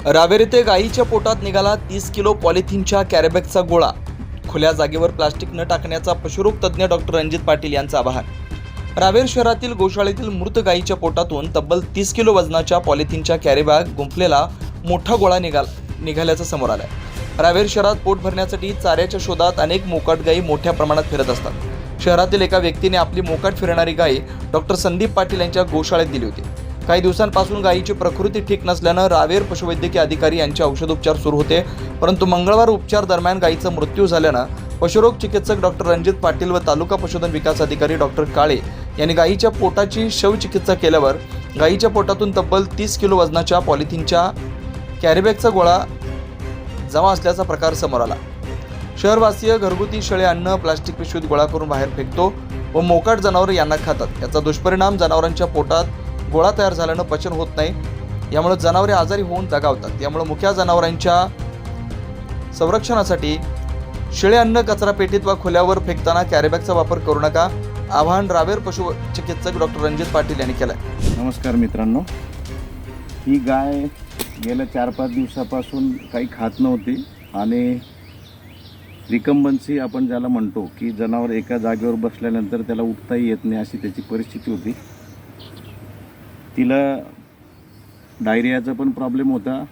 रावेर येथे गायीच्या पोटात निघाला तीस किलो पॉलिथिनच्या कॅरेबॅगचा गोळा. खुल्या जागेवर प्लास्टिक न टाकण्याचा पशुरोग तज्ज्ञ डॉक्टर रणजित पाटील यांचं आवाहन. रावेर शहरातील गोशाळेतील मृत गायीच्या पोटातून तब्बल तीस किलो वजनाच्या पॉलिथिनच्या कॅरीबॅग गुंफलेला मोठा गोळा निघाल निघाल्याचं समोर आलंय. रावेर शहरात पोट भरण्यासाठी चाऱ्याच्या शोधात अनेक मोकाट गायी मोठ्या प्रमाणात फिरत असतात. शहरातील एका व्यक्तीने आपली मोकाट फिरणारी गाय डॉक्टर संदीप पाटील यांच्या गोशाळेत दिली होती. काही दिवसांपासून गायीची प्रकृती ठीक नसल्यानं रावेर पशुवैद्यकीय अधिकारी यांचे औषधोपचार सुरू होते. परंतु मंगळवार उपचार दरम्यान गायीचा मृत्यू झाल्यानं पशुरोग चिकित्सक डॉक्टर रणजित पाटील व तालुका पशुधन विकास अधिकारी डॉक्टर काळे यांनी गायीच्या पोटाची शवचिकित्सा केल्यावर गायीच्या पोटातून तब्बल तीस किलो वजनाच्या पॉलिथिनच्या कॅरीबॅगचा गोळा जमा असल्याचा प्रकार समोर आला. शहरवासीय घरगुती शेळे अन्न प्लास्टिक पिशवीत गोळा करून बाहेर फेकतो व मोकाट जनावर यांना खातात. याचा दुष्परिणाम जनावरांच्या पोटात गोळा तयार झाल्यानं पचन होत नाही. यामुळे जनावरे आजारी होऊन दगावतात. यामुळे मुख्या जनावरांच्या संरक्षणासाठी शिळे अन्न कचरा पेटीत वा खुल्यावर फेकताना कॅरीबॅगचा वापर करू नका. आवाहन रावेर पशु चिकित्सक डॉक्टर रणजित पाटील यांनी केलं आहे नमस्कार मित्रांनो. ही गाय गेल्या चार पाच दिवसापासून काही खात नव्हती आणि रिकम्बन्सी आपण ज्याला म्हणतो की जनावर एका जागेवर बसल्यानंतर त्याला उठताही येत नाही अशी त्याची परिस्थिती होती. तिला डायरियाचा पण प्रॉब्लेम होता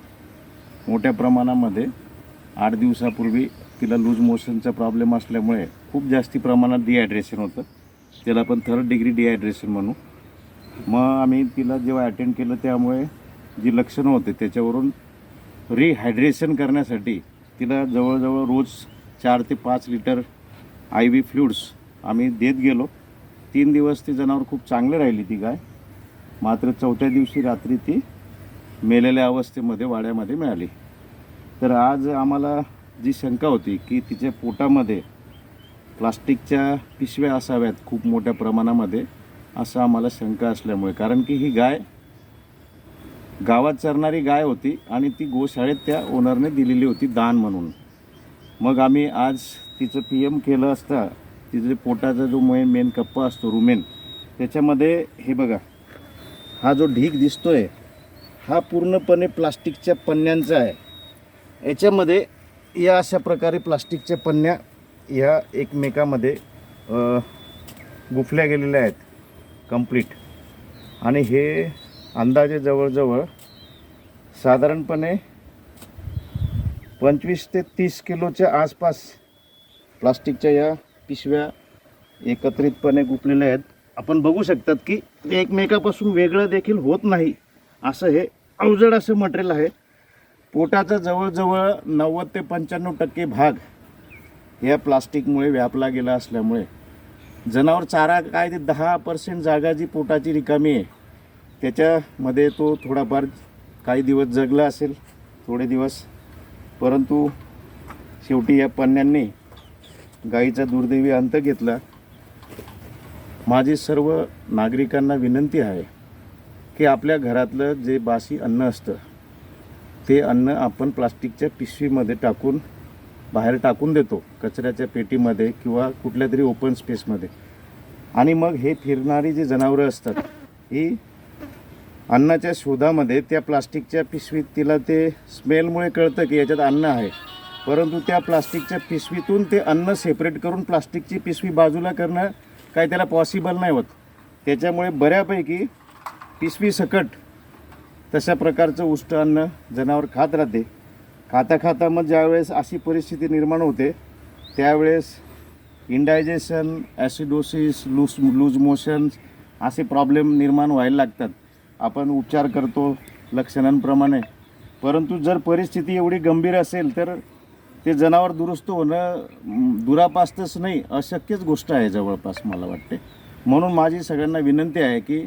मोठ्या प्रमाणामध्ये. आठ दिवसापूर्वी तिला लूज मोशनचा प्रॉब्लेम असल्यामुळे खूप जास्ती प्रमाणात डिहायड्रेशन होतं. त्याला आपण थर्ड डिग्री डिहायड्रेशन म्हणू. मग आम्ही तिला जेव्हा अटेंड केलं त्यामुळे जी लक्षणं होते त्याच्यावरून रिहायड्रेशन करण्यासाठी तिला जवळजवळ रोज चार ते पाच लिटर आय व्ही फ्लुड्स आम्ही देत गेलो. तीन दिवस ती जनावर खूप चांगले राहिली ती गाय. मात्र चौथ्या दिवशी रात्री ती मेलेल्या अवस्थेमध्ये वाड्यामध्ये मिळाली. तर आज आम्हाला जी शंका होती की तिच्या पोटामध्ये प्लास्टिकच्या पिशव्या असाव्यात खूप मोठ्या प्रमाणामध्ये असं आम्हाला शंका असल्यामुळे. कारण की ही गाय गावात चरणारी गाय होती आणि ती गोशाळेत त्या ओनरने दिलेली होती दान म्हणून. मग आम्ही आज तिचं पी एम केलं असता तिचं पोटाचा जो मेन मेन कप्पा असतो रुमेन त्याच्यामध्ये हे बघा हा जो ढीक दिसतोय हा पूर्णपणे प्लास्टिकच्या पन्न्यांचा आहे. याच्यामध्ये या अशा प्रकारे प्लास्टिकच्या पन्न्या ह्या एकमेकामध्ये गुफल्या गेलेल्या आहेत कंप्लीट. आणि हे अंदाजे जवळजवळ साधारणपणे पंचवीस ते तीस किलोच्या आसपास प्लास्टिकच्या या पिशव्या एकत्रितपणे गुपलेल्या आहेत. आपण बघू शकतात की ते एकमेकापासून वेगळं देखील होत नाही असं हे अवजड असं मटेरियल आहे. पोटाचा जवळजवळ नव्वद ते पंच्याण्णव टक्के भाग या प्लास्टिकमुळे व्यापला गेला असल्यामुळे जनावर चारा काय ते दहा पर्सेंट जागा जी पोटाची रिकामी आहे त्याच्यामध्ये तो थोडाफार काही दिवस जगला असेल थोडे दिवस. परंतु शेवटी या पन्न्यांनी गाईचा दुर्दैवी अंत घेतला. माझी सर्व नागरिकांना विनंती आहे की आपल्या घरातलं जे बासी अन्न असतं ते अन्न आपण प्लास्टिकच्या पिशवीमध्ये टाकून बाहेर टाकून देतो कचऱ्याच्या पेटीमध्ये किंवा कुठल्या तरी ओपन स्पेसमध्ये. आणि मग हे फिरणारी जी जनावरं असतात ही अन्नाच्या शोधामध्ये त्या प्लास्टिकच्या पिशवीत तिला ते स्मेलमुळे कळतं की याच्यात अन्न आहे. परंतु त्या प्लास्टिकच्या पिशवीतून ते अन्न सेपरेट करून प्लास्टिकची पिशवी बाजूला करणं काही त्याला पॉसिबल नाही होत. त्याच्यामुळे बऱ्यापैकी पिशवी सकट तशा प्रकारचं उष्ट अन्न जनावर खात राहते. खाता खाता मग ज्यावेळेस अशी परिस्थिती निर्माण होते त्यावेळेस indigestion acidosis loose loose motions असे प्रॉब्लेम निर्माण व्हायला लागतात. आपण उपचार करतो लक्षणांप्रमाणे. परंतु जर परिस्थिती एवढी गंभीर असेल तर ते जनावर दुरुस्त होणं दुरापास्तच नाही अशक्यच गोष्ट आहे जवळपास मला वाटते. म्हणून माझी सगळ्यांना विनंती आहे की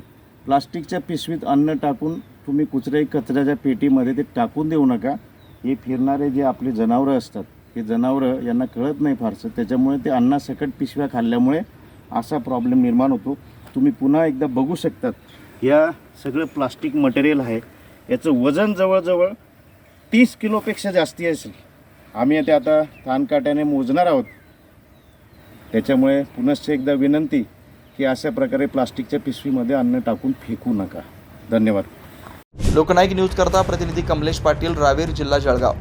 प्लास्टिकच्या पिशवीत अन्न टाकून तुम्ही कुचऱ्याही कचऱ्याच्या पेटीमध्ये ते टाकून देऊ नका. हे फिरणारे जे आपले जनावरं असतात हे जनावरं यांना कळत नाही फारसं. त्याच्यामुळे ते अन्नासकट पिशव्या खाल्ल्यामुळे असा प्रॉब्लेम निर्माण होतो. तुम्ही पुन्हा एकदा बघू शकतात या सगळं प्लास्टिक मटेरियल आहे. याचं वजन जवळजवळ तीस किलोपेक्षा जास्ती असेल. आम्ही ते आता कानकाट्याने मोजणार आहोत. त्याच्यामुळे पुनश्च एकदा विनंती की अशा प्रकारे प्लास्टिकच्या पिशवीमध्ये अन्न टाकून फेकू नका. धन्यवाद. लोकनायक न्यूज करता प्रतिनिधी कमलेश पाटील रावेर जिल्हा जळगाव.